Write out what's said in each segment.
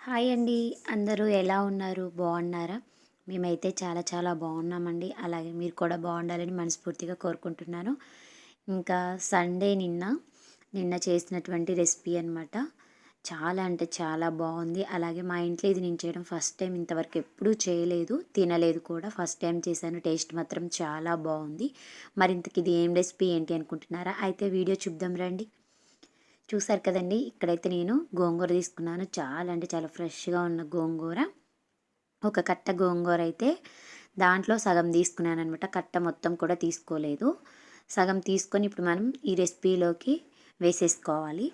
Hi అండి. అందరూ ఎలా ఉన్నారు? బాగున్నారా? మేమైతే చాలా చాలా బాగున్నామండి. అలాగే మీరు కూడా బాగుండాలని మనస్ఫూర్తిగా కోరుకుంటున్నాను. ఇంకా సండే నిన్న నిన్న చేసినటువంటి రెసిపీ అనమాట చాలా అంటే చాలా బాగుంది. అలాగే మా ఇంట్లో ఇది నేను చేయడం ఫస్ట్ టైం ఇంతవరకు ఎప్పుడూ చేయలేదు తినలేదు కూడా. ఫస్ట్ టైం చేశాను. టేస్ట్ మాత్రం చాలా బాగుంది. మరింతకి ఇది ఏం రెసిపీ ఏంటి అనుకుంటున్నారా? అయితే వీడియో చూద్దాం రండి. చూసారు కదండి ఇక్కడైతే నేను గోంగూర తీసుకున్నాను. చాలా అంటే చాలా ఫ్రెష్గా ఉన్న గోంగూర. ఒక కట్ట గోంగూర అయితే దాంట్లో సగం తీసుకున్నాను అనమాట కట్ట మొత్తం కూడా తీసుకోలేదు. సగం తీసుకొని ఇప్పుడు మనం ఈ రెసిపీలోకి వేసేసుకోవాలి.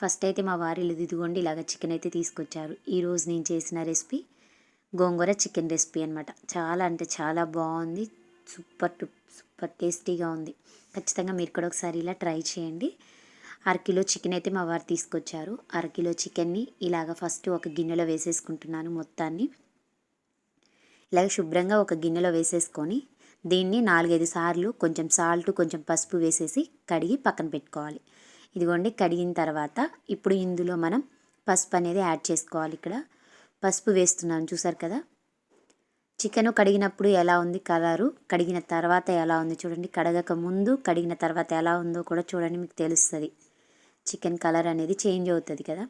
ఫస్ట్ అయితే మా వారి ఇదిగోండి ఇలాగ చికెన్ అయితే తీసుకొచ్చారు. ఈరోజు నేను చేసిన రెసిపీ గోంగూర చికెన్ రెసిపీ అనమాట చాలా అంటే చాలా బాగుంది. సూపర్ టు సూపర్ టేస్టీగా ఉంది. ఖచ్చితంగా మీరు కూడా ఒకసారి ఇలా ట్రై చేయండి. అరకిలో చికెన్ అయితే మా వారు తీసుకొచ్చారు. అరకిలో చికెన్ని ఇలాగ ఫస్ట్ ఒక గిన్నెలో వేసేసుకుంటున్నాను మొత్తాన్ని. ఇలాగ శుభ్రంగా ఒక గిన్నెలో వేసేసుకొని దీన్ని నాలుగైదు సార్లు కొంచెం సాల్ట్ కొంచెం పసుపు వేసేసి కడిగి పక్కన పెట్టుకోవాలి. ఇదిగోండి కడిగిన తర్వాత ఇప్పుడు ఇందులో మనం పసుపు అనేది యాడ్ చేసుకోవాలి ఇక్కడ. పసుపు వేస్తున్నాను చూసారు కదా? చికెన్ కడిగినప్పుడు ఎలా ఉంది కలరు? కడిగిన తర్వాత ఎలా ఉంది చూడండి. కడగక ముందు కడిగిన తర్వాత ఎలా ఉందో కూడా చూడండి మీకు తెలుస్తుంది. చికెన్ కలర్ అనేది చేంజ్ అవుతుంది కదా.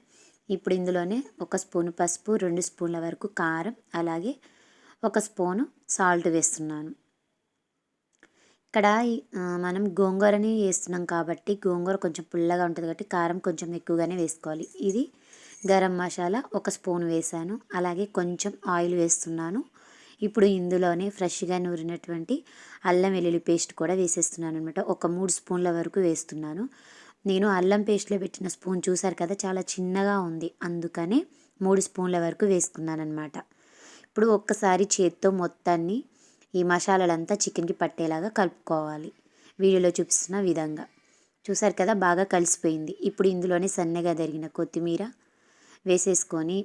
ఇప్పుడు ఇందులోనే ఒక స్పూన్ పసుపు రెండు స్పూన్ల వరకు కారం అలాగే ఒక స్పూను సాల్ట్ వేస్తున్నాను. ఇక్కడ మనం గోంగూరని వేస్తున్నాం కాబట్టి గోంగూర కొంచెం పుల్లగా ఉంటుంది కాబట్టి కారం కొంచెం ఎక్కువగానే వేసుకోవాలి. ఇది గరం మసాలా ఒక స్పూన్ వేసాను అలాగే కొంచెం ఆయిల్ వేస్తున్నాను. ఇప్పుడు ఇందులోనే ఫ్రెష్గా నూరినటువంటి అల్లం వెల్లుల్లి పేస్ట్ కూడా వేసేస్తున్నాను అనమాట ఒక మూడు స్పూన్ల వరకు వేస్తున్నాను. నేను అల్లం పేస్ట్లో పెట్టిన స్పూన్ చూసారు కదా చాలా చిన్నగా ఉంది. అందుకనే మూడు స్పూన్ల వరకు వేసుకున్నాను అనమాట ఇప్పుడు ఒక్కసారి చేత్తో మొత్తాన్ని ఈ మసాలాలంతా చికెన్కి పట్టేలాగా కలుపుకోవాలి. వీడియోలో చూపిస్తున్న విధంగా. చూసారు కదా బాగా కలిసిపోయింది. ఇప్పుడు ఇందులోనే సన్నగా జరిగిన కొత్తిమీర వేసేసుకొని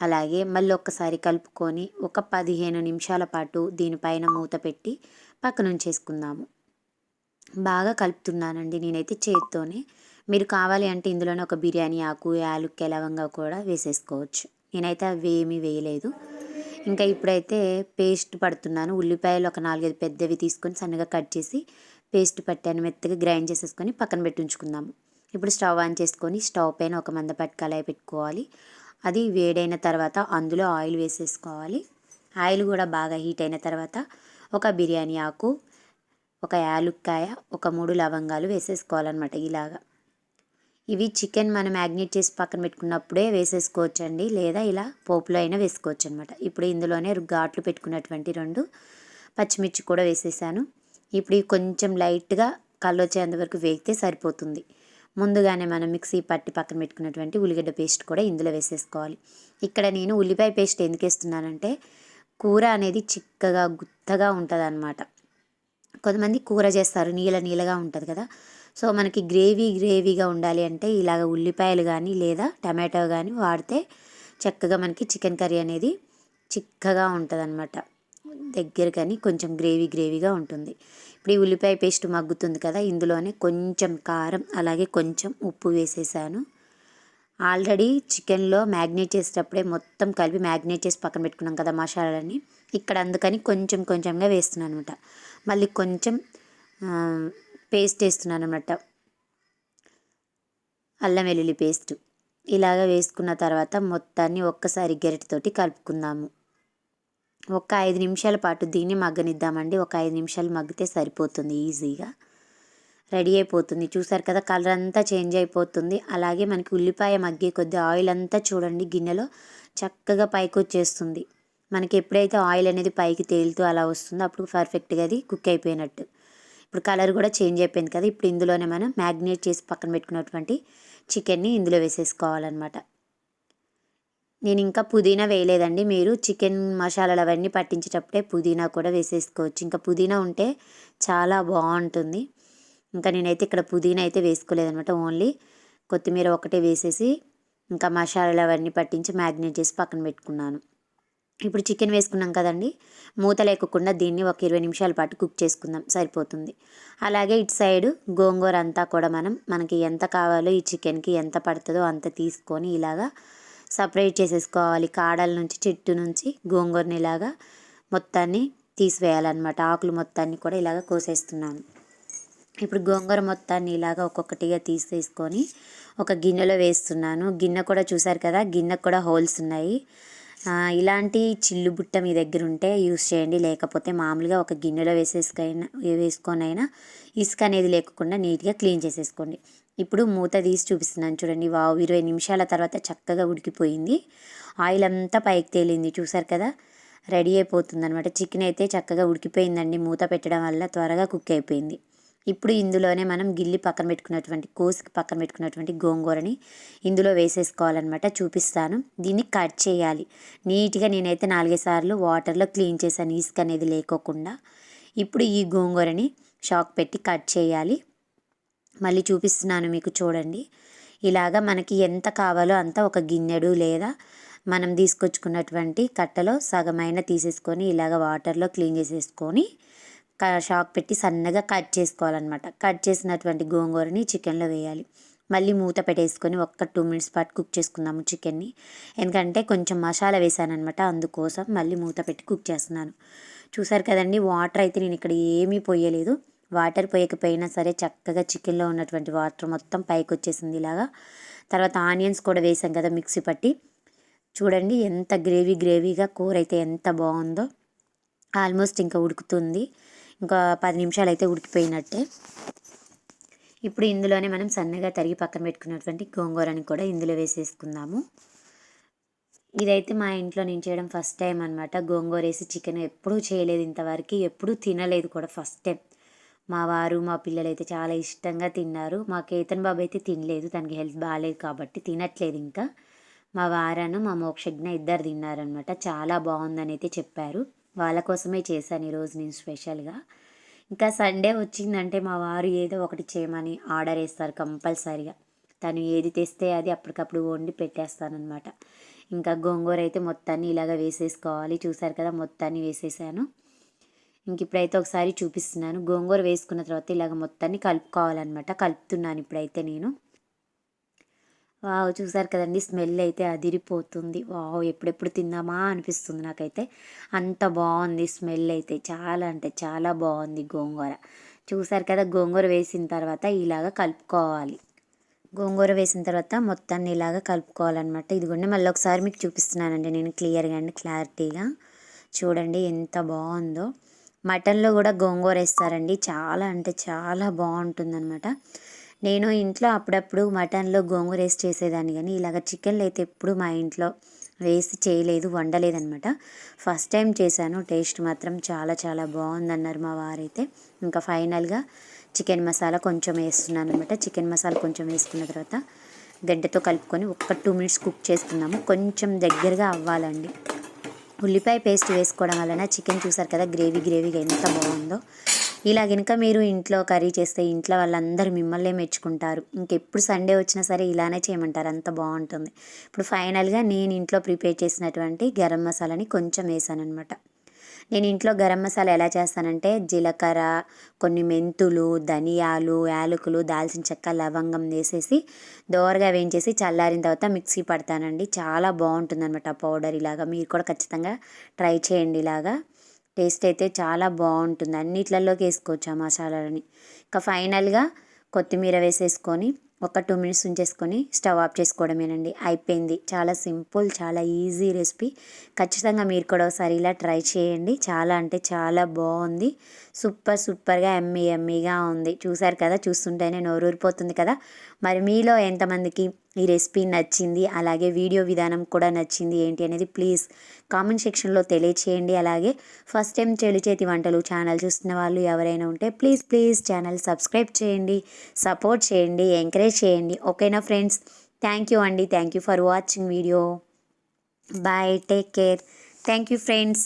అలాగే మళ్ళీ ఒక్కసారి కలుపుకొని ఒక పదిహేను నిమిషాల పాటు దీనిపైన మూత పెట్టి పక్కనుంచేసుకుందాము. బాగా కలుపుతున్నానండి నేనైతే చేత్తోనే. మీరు కావాలి అంటే ఇందులోనే ఒక బిర్యానీ ఆకు యాలుక్కి లవంగా కూడా వేసేసుకోవచ్చు. నేనైతే అవి ఏమీ వేయలేదు. ఇంకా ఇప్పుడైతే పేస్ట్ పడుతున్నాను. ఉల్లిపాయలు ఒక నాలుగైదు పెద్దవి తీసుకొని సన్నగా కట్ చేసి పేస్ట్ పట్టాను. మెత్తగా గ్రైండ్ చేసేసుకొని పక్కన పెట్టి ఉంచుకుందాము ఇప్పుడు స్టవ్ ఆన్ చేసుకొని స్టవ్ పైన ఒక మందపాటి కళాయి పెట్టుకోవాలి. అది వేడైన తర్వాత అందులో ఆయిల్ వేసేసుకోవాలి. ఆయిల్ కూడా బాగా హీట్ అయిన తర్వాత ఒక బిర్యానీ ఆకు ఒక యాలుక్కాయ ఒక మూడు లవంగాలు వేసేసుకోవాలన్నమాట ఇలాగా. ఇవి చికెన్ మనం మ్యాగ్నేట్ చేసి పక్కన పెట్టుకున్నప్పుడే వేసేసుకోవచ్చు అండి లేదా ఇలా పోపులో అయినా వేసుకోవచ్చు అనమాట ఇప్పుడు ఇందులోనే ఘాట్లు పెట్టుకున్నటువంటి రెండు పచ్చిమిర్చి కూడా వేసేసాను. ఇప్పుడు కొంచెం లైట్గా కళ్ళు వచ్చేంత వరకు వేగితే సరిపోతుంది. ముందుగానే మనం మిక్సీ పట్టి పక్కన పెట్టుకున్నటువంటి ఉల్లిగడ్డ పేస్ట్ కూడా ఇందులో వేసేసుకోవాలి. ఇక్కడ నేను ఉల్లిపాయ పేస్ట్ ఎందుకు వేస్తున్నానంటే కూర అనేది చిక్కగా గుత్తగా ఉంటుంది కొంతమంది కూర చేస్తారు. నీళ్ళ నీళ్ళగా ఉంటుంది కదా. సో మనకి గ్రేవీ గ్రేవీగా ఉండాలి అంటే ఇలాగ ఉల్లిపాయలు కానీ లేదా టమాటో కానీ వాడితే చక్కగా మనకి చికెన్ కర్రీ అనేది చిక్కగా ఉంటుంది అనమాట దగ్గర కానీ కొంచెం గ్రేవీ గ్రేవీగా ఉంటుంది. ఇప్పుడు ఈ ఉల్లిపాయ పేస్ట్ మగ్గుతుంది కదా. ఇందులోనే కొంచెం కారం అలాగే కొంచెం ఉప్పు వేసేసాను. ఆల్రెడీ చికెన్లో మ్యాగ్నేట్ చేసేటప్పుడే మొత్తం కలిపి మ్యాగ్నేట్ చేసి పక్కన పెట్టుకున్నాం కదా మసాలాలన్నీ. ఇక్కడ అందుకని కొంచెం కొంచెంగా వేస్తున్నాను అనమాట మళ్ళీ కొంచెం పేస్ట్ వేస్తున్నాను అనమాట అల్లం వెల్లుల్లి పేస్ట్. ఇలాగ వేసుకున్న తర్వాత మొత్తాన్ని ఒక్కసారి గెరటితోటి కలుపుకుందాము. ఒక ఐదు నిమిషాల పాటు దీన్ని మగ్గనిద్దామండి. ఒక ఐదు నిమిషాలు మగ్గితే సరిపోతుంది ఈజీగా. రెడీ అయిపోతుంది. చూసారు కదా కలర్ అంతా చేంజ్ అయిపోతుంది. అలాగే మనకి ఉల్లిపాయ మగ్గే కొద్ది ఆయిల్ అంతా చూడండి గిన్నెలో. చక్కగా పైకి వచ్చేస్తుంది మనకి ఎప్పుడైతే ఆయిల్ అనేది పైకి తేలుతూ అలా వస్తుందో అప్పుడు పర్ఫెక్ట్గా అది కుక్ అయిపోయినట్టు. ఇప్పుడు కలర్ కూడా చేంజ్ అయిపోయింది కదా ఇప్పుడు ఇందులోనే మనం మ్యాగ్నేట్ చేసి పక్కన పెట్టుకున్నటువంటి చికెన్ని ఇందులో వేసేసుకోవాలన్నమాట. నేను ఇంకా పుదీనా వేయలేదండి మీరు చికెన్ మసాలాలు అవన్నీ పట్టించేటప్పుడే పుదీనా కూడా వేసేసుకోవచ్చు. ఇంకా పుదీనా ఉంటే చాలా బాగుంటుంది. ఇంకా నేనైతే ఇక్కడ పుదీనా అయితే వేసుకోలేదనమాట ఓన్లీ కొత్తిమీర ఒకటే వేసేసి ఇంకా మసాలాలు అవన్నీ పట్టించి మ్యాగ్నేట్ చేసి పక్కన పెట్టుకున్నాను. ఇప్పుడు చికెన్ వేసుకున్నాం కదండి. మూత లేకుండా దీన్ని ఒక ఇరవై నిమిషాల పాటు కుక్ చేసుకుందాం. సరిపోతుంది. అలాగే ఇటు సైడ్ గోంగూర అంతా కూడా మనం మనకి ఎంత కావాలో ఈ చికెన్కి ఎంత పడుతుందో అంత తీసుకొని ఇలాగా సపరేట్ చేసేసుకోవాలి. కాడల నుంచి చెట్టు నుంచి గోంగూరని ఇలాగా మొత్తాన్ని తీసివేయాలన్నమాట. ఆకులు మొత్తాన్ని కూడా ఇలాగ కోసేస్తున్నాను. ఇప్పుడు గోంగూర మొత్తాన్ని ఇలాగ ఒక్కొక్కటిగా తీసేసుకొని ఒక గిన్నెలో వేస్తున్నాను. గిన్నె కూడా చూసారు కదా గిన్నె కూడా హోల్స్ ఉన్నాయి. ఇలాంటి చిల్లు బుట్ట మీ దగ్గర ఉంటే యూస్ చేయండి. లేకపోతే మామూలుగా ఒక గిన్నెలో వేసేసుకైనా వేసుకొని అయినా ఇసుక అనేది లేకుండా నీట్గా క్లీన్ చేసేసుకోండి. ఇప్పుడు మూత తీసి చూపిస్తున్నాను చూడండి. వావ్ ఇరవై నిమిషాల తర్వాత చక్కగా ఉడికిపోయింది. ఆయిల్ అంతా పైకి తేలింది. చూసారు కదా? రెడీ అయిపోతుంది అనమాట చికెన్ అయితే చక్కగా ఉడికిపోయిందండి. మూత పెట్టడం వల్ల త్వరగా కుక్ అయిపోయింది. ఇప్పుడు ఇందులోనే మనం గిల్లి పక్కన పెట్టుకున్నటువంటి కోసుకి పక్కన పెట్టుకున్నటువంటి గోంగూరని ఇందులో వేసేసుకోవాలన్నమాట చూపిస్తాను. దీన్ని కట్ చేయాలి. నీట్గా నేనైతే నాలుగే సార్లు వాటర్లో క్లీన్ చేశాను ఇసుక అనేది లేకోకుండా. ఇప్పుడు ఈ గోంగూరని షాక్ పెట్టి కట్ చేయాలి. మళ్ళీ చూపిస్తున్నాను మీకు చూడండి. ఇలాగా మనకి ఎంత కావాలో అంత ఒక గిన్నెడు లేదా మనం తీసుకొచ్చుకున్నటువంటి కట్టలో సగమైన తీసేసుకొని ఇలాగ వాటర్లో క్లీన్ చేసేసుకొని షాక్ పెట్టి సన్నగా కట్ చేసుకోవాలన్నమాట. కట్ చేసినటువంటి గోంగూరని చికెన్లో వేయాలి. మళ్ళీ మూత పెట్టేసుకొని ఒక్క టూ మినిట్స్ పాటు కుక్ చేసుకుందాము చికెన్ని. ఎందుకంటే కొంచెం మసాలా వేసానమాట అందుకోసం మళ్ళీ మూత పెట్టి కుక్ చేస్తున్నాను. చూసారు కదండి వాటర్ అయితే నేను ఇక్కడ ఏమీ పోయలేదు. వాటర్ పోయకపోయినా సరే చక్కగా చికెన్లో ఉన్నటువంటి వాటర్ మొత్తం పైకి వచ్చేసింది ఇలాగా. తర్వాత ఆనియన్స్ కూడా వేసాం కదా మిక్సీ పట్టి. చూడండి ఎంత గ్రేవీ గ్రేవీగా కూర అయితే ఎంత బాగుందో. ఆల్మోస్ట్ ఇంకా ఉడుకుతుంది. ఇంకా పది నిమిషాలు అయితే ఉడికిపోయినట్టే. ఇప్పుడు ఇందులోనే మనం సన్నగా తరిగి పక్కన పెట్టుకున్నటువంటి గోంగూరని కూడా ఇందులో వేసేసుకుందాము. ఇదైతే మా ఇంట్లో నేను చేయడం ఫస్ట్ టైం అనమాట గోంగూర వేసి చికెన్ ఎప్పుడూ చేయలేదు ఇంతవరకు ఎప్పుడూ తినలేదు కూడా ఫస్ట్ టైం. మా వారు మా పిల్లలు అయితే చాలా ఇష్టంగా తిన్నారు. మా కేతన్ బాబు అయితే తినలేదు తనకి హెల్త్ బాగాలేదు కాబట్టి తినట్లేదు ఇంకా. మా వారను మా మోక్షజ్ఞ ఇద్దరు తిన్నారనమాట చాలా బాగుందని అయితే చెప్పారు. వాళ్ళ కోసమే చేశాను ఈరోజు నేను స్పెషల్గా. ఇంకా సండే వచ్చిందంటే మా వారు ఏదో ఒకటి చేయమని ఆర్డర్ వేస్తారు కంపల్సరీగా. తను ఏది తెస్తే అది అప్పటికప్పుడు వండి పెట్టేస్తానమాట ఇంకా గోంగూర అయితే మొత్తాన్ని ఇలాగ వేసేసుకోవాలి. చూసారు కదా మొత్తాన్ని వేసేసాను. ఇంక ఇప్పుడైతే ఒకసారి చూపిస్తున్నాను. గోంగూర వేసుకున్న తర్వాత ఇలాగ మొత్తాన్ని కలుపుకోవాలన్నమాట. కలుపుతున్నాను ఇప్పుడైతే నేను. వావ్ చూసారు కదండి స్మెల్ అయితే అదిరిపోతుంది. వావ్ ఎప్పుడెప్పుడు తిందామా అనిపిస్తుంది నాకైతే. అంత బాగుంది స్మెల్ అయితే చాలా అంటే చాలా బాగుంది గోంగూర. చూసారు కదా గోంగూర వేసిన తర్వాత ఇలాగ కలుపుకోవాలి. గోంగూర వేసిన తర్వాత మొత్తాన్ని ఇలాగ కలుపుకోవాలన్నమాట. ఇదిగోండి మళ్ళీ ఒకసారి మీకు చూపిస్తున్నానండి నేను క్లియర్గా అండి క్లారిటీగా. చూడండి ఎంత బాగుందో. మటన్లో కూడా గోంగూర వేస్తారండి చాలా అంటే చాలా బాగుంటుందన్నమాట. నేను ఇంట్లో అప్పుడప్పుడు మటన్లో గోంగూర వేసి చేసేదాన్ని కానీ ఇలాగ చికెన్లో అయితే ఎప్పుడు మా ఇంట్లో వేసి చేయలేదు వండలేదనమాట ఫస్ట్ టైం చేశాను టేస్ట్ మాత్రం చాలా చాలా బాగుందన్నారు మా వారైతే. ఇంకా ఫైనల్గా చికెన్ మసాలా కొంచెం వేస్తున్నాను అనమాట చికెన్ మసాలా కొంచెం వేసుకున్న తర్వాత గడ్డతో కలుపుకొని ఒక్క టూ మినిట్స్ కుక్ చేసుకుందాము కొంచెం దగ్గరగా అవ్వాలండి. ఉల్లిపాయ పేస్ట్ వేసుకోవడం వలన చికెన్ చూసారు కదా గ్రేవీ గ్రేవీగా ఎంత బాగుందో. ఇలా కనుక మీరు ఇంట్లో కర్రీ చేస్తే ఇంట్లో వాళ్ళందరూ మిమ్మల్నే మెచ్చుకుంటారు. ఇంకెప్పుడు సండే వచ్చినా సరే ఇలానే చేయమంటారు. అంత బాగుంటుంది. ఇప్పుడు ఫైనల్గా నేను ఇంట్లో ప్రిపేర్ చేసినటువంటి గరం మసాలాని కొంచెం వేసాను అనమాట నేను ఇంట్లో గరం మసాలా ఎలా చేస్తానంటే జీలకర్ర కొన్ని మెంతులు ధనియాలు యాలకులు దాల్చిన చెక్క లవంగం వేసేసి దోరగా వేయించేసి చల్లారిన తర్వాత మిక్సీ పడతానండి. చాలా బాగుంటుంది అనమాట పౌడర్ ఇలాగా. మీరు కూడా ఖచ్చితంగా ట్రై చేయండి ఇలాగా. టేస్ట్ అయితే చాలా బాగుంటుంది. అన్నిట్లలోకి వేసుకోవచ్చు ఆ మసాలాలని. ఇంకా ఫైనల్గా కొత్తిమీర వేసేసుకొని ఒక టూ మినిట్స్ ఉంచేసుకొని స్టవ్ ఆఫ్ చేసుకోవడమేనండి. అయిపోయింది. చాలా సింపుల్ చాలా ఈజీ రెసిపీ. ఖచ్చితంగా మీరు కూడా ఒకసారి ఇలా ట్రై చేయండి. చాలా అంటే చాలా బాగుంది. సూపర్ సూపర్గా ఎమ్మీ ఎమ్మీగా ఉంది. చూసారు కదా? చూస్తుంటేనే నోరూరిపోతుంది కదా? మరి మీలో ఎంతమందికి ఈ రెసిపీ నచ్చింది? అలాగే వీడియో విధానం కూడా నచ్చింది ఏంటి అనేది ప్లీజ్ కామెంట్ సెక్షన్లో తెలియచేయండి. అలాగే ఫస్ట్ టైం చెలిచేతి వంటలు ఛానల్ చూస్తున్న వాళ్ళు ఎవరైనా ఉంటే ప్లీజ్ ప్లీజ్ ఛానల్ సబ్స్క్రైబ్ చేయండి సపోర్ట్ చేయండి ఎంకరేజ్ చేయండి. ఓకేనా ఫ్రెండ్స్? థ్యాంక్ యూ అండి. Thank you for watching video. Bye. Take care. Thank you friends.